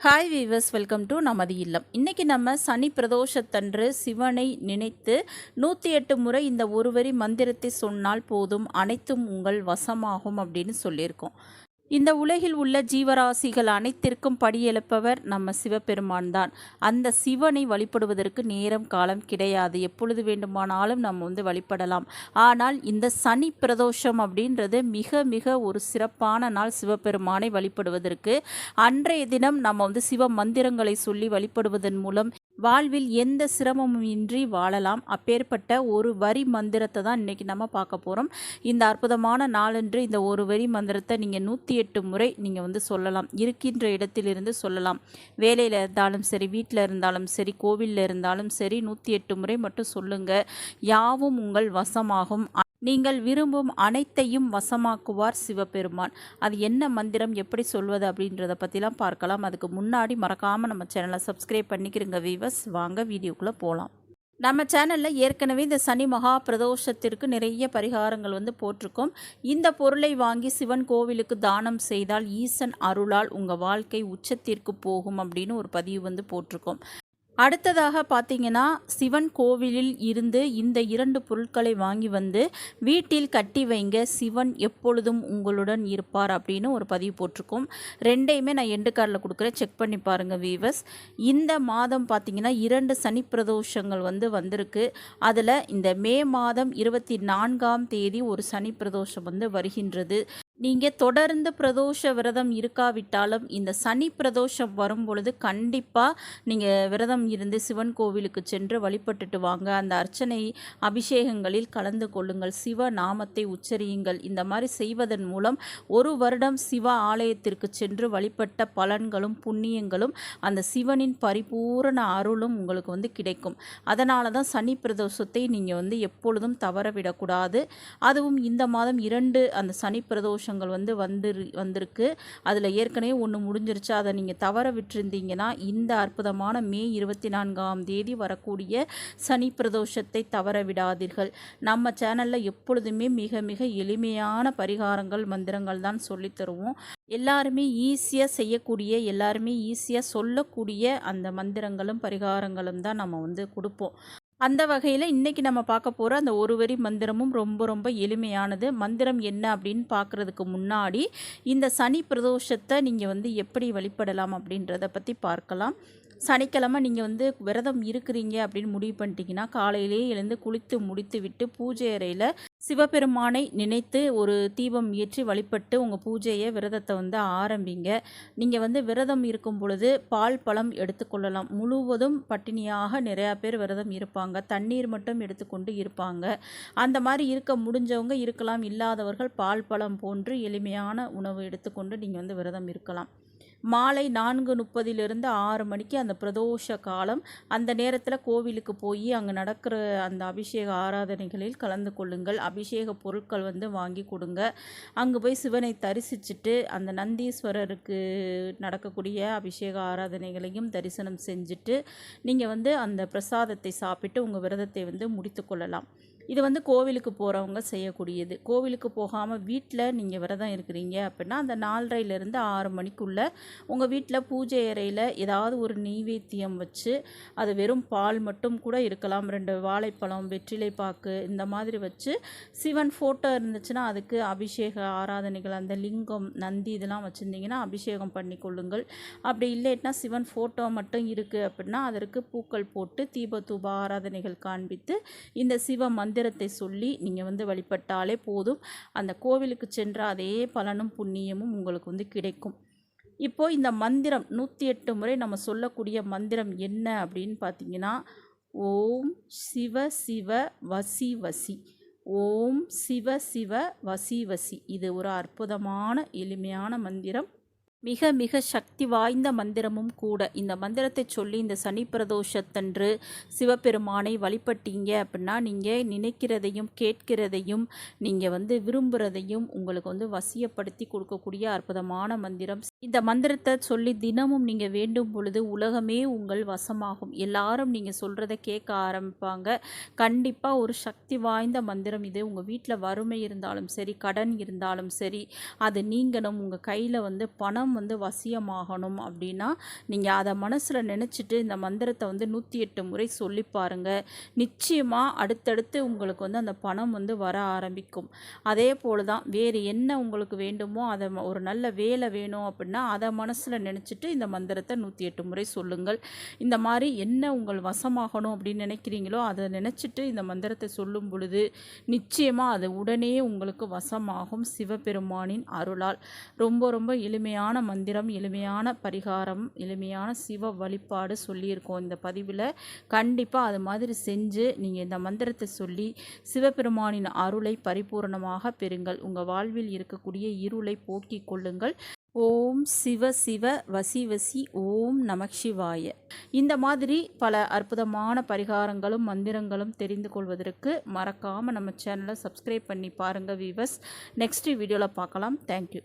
Hi viewers welcome to நமது இல்லம். இன்றைக்கி நம்ம சனி பிரதோஷத்தன்று சிவனை நினைத்து நூற்றி எட்டு முறை இந்த ஒரு வரி மந்திரத்தை சொன்னால் போதும் அனைத்தும் உங்கள் வசமாகும் அப்படின்னு சொல்லியிருக்கோம். இந்த உலகில் உள்ள ஜீவராசிகள் அனைத்திற்கும் படியெழுப்பவர் நம்ம சிவபெருமான் தான் அந்த சிவனை வழிபடுவதற்கு நேரம் காலம் கிடையாது. எப்பொழுது வேண்டுமானாலும் நம்ம வந்து வழிபடலாம். ஆனால் இந்த சனி பிரதோஷம் அப்படின்றது மிக மிக ஒரு சிறப்பான நாள் சிவபெருமானை வழிபடுவதற்கு. அன்றைய தினம் நம்ம வந்து சிவ மந்திரங்களை சொல்லி வழிபடுவதன் மூலம் வாழ்வில் எந்த சிரமமும் இன்றி வாழலாம்? அப்பேற்பட்ட ஒரு வரி மந்திரத்தை தான் இன்றைக்கி நம்ம பார்க்க போகிறோம் இந்த அற்புதமான நாளன்று இந்த ஒரு வரி மந்திரத்தை நீங்கள் நூற்றி எட்டு முறை நீங்கள் வந்து சொல்லலாம். இருக்கின்ற இடத்திலிருந்து சொல்லலாம். வேலையில் இருந்தாலும் சரி வீட்டில் இருந்தாலும் சரி கோவிலில் இருந்தாலும் சரி நூற்றி எட்டு முறை மட்டும் சொல்லுங்கள் யாவும் உங்கள் வசமாகும். நீங்கள் விரும்பும் அனைத்தையும் வசமாக்குவார் சிவபெருமான். அது என்ன மந்திரம் எப்படி சொல்வது அப்படின்றத பற்றிலாம் பார்க்கலாம். அதுக்கு முன்னாடி மறக்காமல் நம்ம சேனலை சப்ஸ்கிரைப் பண்ணிக்கிறங்க வீவர்ஸ் வாங்க வீடியோக்குள்ளே போகலாம் நம்ம சேனலில் ஏற்கனவே இந்த சனி மகா பிரதோஷத்திற்கு நிறைய பரிகாரங்கள் வந்து போட்டிருக்கோம். இந்த பொருளை வாங்கி சிவன் கோவிலுக்கு தானம் செய்தால் ஈசன் அருளால் உங்கள் வாழ்க்கை உச்சத்திற்கு போகும் அப்படின்னு ஒரு பதிவு வந்து போட்டிருக்கோம். அடுத்ததாக பார்த்தீங்கன்னா சிவன் கோவிலில் இருந்து இந்த இரண்டு பொருட்களை வாங்கி வந்து வீட்டில் கட்டி வைங்க. சிவன் எப்பொழுதும் உங்களுடன் இருப்பார் அப்படின்னு ஒரு பதிவு போட்டிருக்கோம். ரெண்டையுமே நான் எண்டு கார்டில் கொடுக்குறேன். செக் பண்ணி பாருங்கள் வீவர்ஸ் இந்த மாதம் பார்த்தீங்கன்னா இரண்டு சனி பிரதோஷங்கள் வந்து வந்திருக்கு. அதில் இந்த மே மாதம் இருபத்தி நான்காம் தேதி ஒரு சனி பிரதோஷம் வந்து வருகின்றது. நீங்கள் தொடர்ந்து பிரதோஷ விரதம் இருக்காவிட்டாலும் இந்த சனி பிரதோஷம் வரும் பொழுது கண்டிப்பாக நீங்கள் விரதம் இருந்து சிவன் கோவிலுக்கு சென்று வழிபட்டுட்டு வாங்க. அந்த அர்ச்சனை அபிஷேகங்களில் கலந்து கொள்ளுங்கள். சிவ நாமத்தை உச்சரியுங்கள். இந்த மாதிரி செய்வதன் மூலம் ஒரு வருடம் சிவ ஆலயத்திற்கு சென்று வழிபட்ட பலன்களும் புண்ணியங்களும் அந்த சிவனின் பரிபூரண அருளும் உங்களுக்கு வந்து கிடைக்கும். அதனால தான் சனி பிரதோஷத்தை நீங்கள் வந்து எப்பொழுதும் தவறவிடக்கூடாது. அதுவும் இந்த மாதம் இரண்டு அந்த சனி பிரதோஷம் வருஷங்கள் வந்து வந்து வந்திருக்கு. அதில் ஏற்கனவே ஒன்று முடிஞ்சிருச்சு. அதை நீங்கள் தவற விட்டுருந்தீங்கன்னா இந்த அற்புதமான மே இருபத்தி நான்காம் தேதி வரக்கூடிய சனி பிரதோஷத்தை தவற விடாதீர்கள். நம்ம சேனலில் எப்பொழுதுமே மிக மிக எளிமையான பரிகாரங்கள் மந்திரங்கள் தான் சொல்லி தருவோம். எல்லாருமே ஈஸியாக செய்யக்கூடிய எல்லாருமே ஈஸியாக சொல்லக்கூடிய அந்த மந்திரங்களும் பரிகாரங்களும் தான் நம்ம வந்து கொடுப்போம். அந்த வகையில் இன்றைக்கி நம்ம பார்க்க போகிற அந்த ஒரு வரி மந்திரமும் ரொம்ப ரொம்ப எளிமையானது. மந்திரம் என்ன அப்படின்னு பார்க்குறதுக்கு முன்னாடி இந்த சனி பிரதோஷத்தை நீங்கள் வந்து எப்படி வழிபடலாம் அப்படின்றத பற்றி பார்க்கலாம். சனிக்கிழமை நீங்கள் வந்து விரதம் இருக்கிறீங்க அப்படின்னு முடிவு பண்ணிட்டீங்கன்னா காலையிலே எழுந்து குளித்து முடித்து விட்டு பூஜை அறையில் சிவபெருமானை நினைத்து ஒரு தீபம் ஏற்றி வழிபட்டு உங்கள் பூஜையை விரதத்தை வந்து ஆரம்பிங்க. நீங்கள் வந்து விரதம் இருக்கும் பொழுது பால் பழம் எடுத்துக்கொள்ளலாம் முழுவதும் பட்டினியாக நிறையா பேர் விரதம் இருப்பாங்க. தண்ணீர் மட்டும் எடுத்துக்கொண்டு இருப்பாங்க. அந்த மாதிரி இருக்க முடிஞ்சவங்க இருக்கலாம். இல்லாதவர்கள் பால் பழம் போன்று எளிமையான உணவு எடுத்துக்கொண்டு நீங்கள் வந்து விரதம் இருக்கலாம். மாலை நான்கு முப்பதிலிருந்து ஆறு மணிக்கு அந்த பிரதோஷ காலம். அந்த நேரத்தில் கோவிலுக்கு போய் அங்கே நடக்கிற அந்த அபிஷேக ஆராதனைகளில் கலந்து கொள்ளுங்கள். அபிஷேக பொருட்கள் வந்து வாங்கி கொடுங்க. அங்கே போய் சிவனை தரிசிச்சுட்டு அந்த நந்தீஸ்வரருக்கு நடக்கக்கூடிய அபிஷேக ஆராதனைகளையும் தரிசனம் செஞ்சுட்டு நீங்கள் வந்து அந்த பிரசாதத்தை சாப்பிட்டு உங்கள் விரதத்தை வந்து முடித்து கொள்ளலாம். இது வந்து கோவிலுக்கு போகிறவங்க செய்யக்கூடியது. கோவிலுக்கு போகாமல் வீட்டில் நீங்கள் விரதம் இருக்கிறீங்க அப்படின்னா அந்த நாலரைலேருந்து ஆறு மணிக்குள்ளே உங்கள் வீட்டில் பூஜை அறையில் ஏதாவது ஒரு நெய்வேத்தியம் வச்சு அது வெறும் பால் மட்டும் கூட இருக்கலாம். ரெண்டு வாழைப்பழம் வெற்றிலை பாக்கு இந்த மாதிரி வச்சு சிவன் ஃபோட்டோ இருந்துச்சுன்னா அதுக்கு அபிஷேக ஆராதனைகள் அந்த லிங்கம் நந்தி இதெல்லாம் வச்சுருந்தீங்கன்னா அபிஷேகம் பண்ணி கொள்ளுங்கள். அப்படி இல்லைன்னா சிவன் ஃபோட்டோ மட்டும் இருக்குது அப்படின்னா அதற்கு பூக்கள் போட்டு தீப தூப ஆராதனைகள் காண்பித்து இந்த சிவ மந்திர மந்திரத்தை சொல்லி நீங்கள் வந்து வழிபட்டாலே போதும். அந்த கோவிலுக்கு சென்ற அதே பலனும் புண்ணியமும் உங்களுக்கு வந்து கிடைக்கும். இப்போது இந்த மந்திரம் நூற்றி எட்டு முறை நம்ம சொல்லக்கூடிய மந்திரம் என்ன அப்படின்னு பார்த்தீங்கன்னா ஓம் சிவ சிவ வசி வசி. ஓம் சிவ சிவ வசி வசி. இது ஒரு அற்புதமான எளிமையான மந்திரம். மிக மிக சக்தி வாய்ந்த மந்திரமும் கூட. இந்த மந்திரத்தை சொல்லி இந்த சனி பிரதோஷத்தன்று சிவபெருமானை வழிபட்டீங்க அப்படின்னா நீங்கள் நினைக்கிறதையும் கேட்கிறதையும் நீங்கள் வந்து விரும்புகிறதையும் உங்களுக்கு வந்து வசியப்படுத்தி கொடுக்கக்கூடிய அற்புதமான மந்திரம். இந்த மந்திரத்தை சொல்லி தினமும் நீங்கள் வேண்டும் பொழுது உலகமே உங்கள் வசமாகும். எல்லாரும் நீங்கள் சொல்கிறத கேட்க ஆரம்பிப்பாங்க. கண்டிப்பாக ஒரு சக்தி வாய்ந்த மந்திரம் இது. உங்கள் வீட்டில் வறுமை இருந்தாலும் சரி கடன் இருந்தாலும் சரி அது நீங்களும் உங்கள் கையில் வந்து பணம் பணம் வந்து வசியமாகணும் அப்படின்னா நீங்கள் அதை மனசில் நினச்சிட்டு இந்த மந்திரத்தை வந்து நூற்றி எட்டு முறை சொல்லி பாருங்கள் நிச்சயமாக அடுத்தடுத்து உங்களுக்கு வந்து அந்த பணம் வந்து வர ஆரம்பிக்கும். அதே போல் தான் வேறு என்ன உங்களுக்கு வேண்டுமோ அதை ஒரு நல்ல வேலை வேணும் அப்படின்னா அதை மனசில் நினச்சிட்டு இந்த மந்திரத்தை நூற்றி எட்டு முறை சொல்லுங்கள். இந்த மாதிரி என்ன உங்கள் வசமாகணும் அப்படின்னு நினைக்கிறீங்களோ அதை நினச்சிட்டு இந்த மந்திரத்தை சொல்லும் பொழுது நிச்சயமாக அது உடனே உங்களுக்கு வசமாகும் சிவபெருமானின் அருளால். ரொம்ப ரொம்ப எளிமையான எளிமையான மந்திரம் எளிமையான பரிகாரம் எளிமையான சிவ வழிபாடு சொல்லியிருக்கோம். இந்த பதிவில் கண்டிப்பாக அது மாதிரி செஞ்சு நீங்கள் இந்த மந்திரத்தை சொல்லி சிவபெருமானின் அருளை பரிபூரணமாக பெறுங்கள். உங்கள் வாழ்வில் இருக்கக்கூடிய இருளை போக்கிக் கொள்ளுங்கள். ஓம் சிவ சிவ வசி வசி ஓம் நமசிவாய இந்த மாதிரி பல அற்புதமான பரிகாரங்களும் மந்திரங்களும் தெரிந்து கொள்வதற்கு மறக்காமல் நம்ம சேனலை சப்ஸ்கிரைப் பண்ணி பாருங்கள் வீவர்ஸ் நெக்ஸ்ட் வீடியோவில் பார்க்கலாம். தேங்க்யூ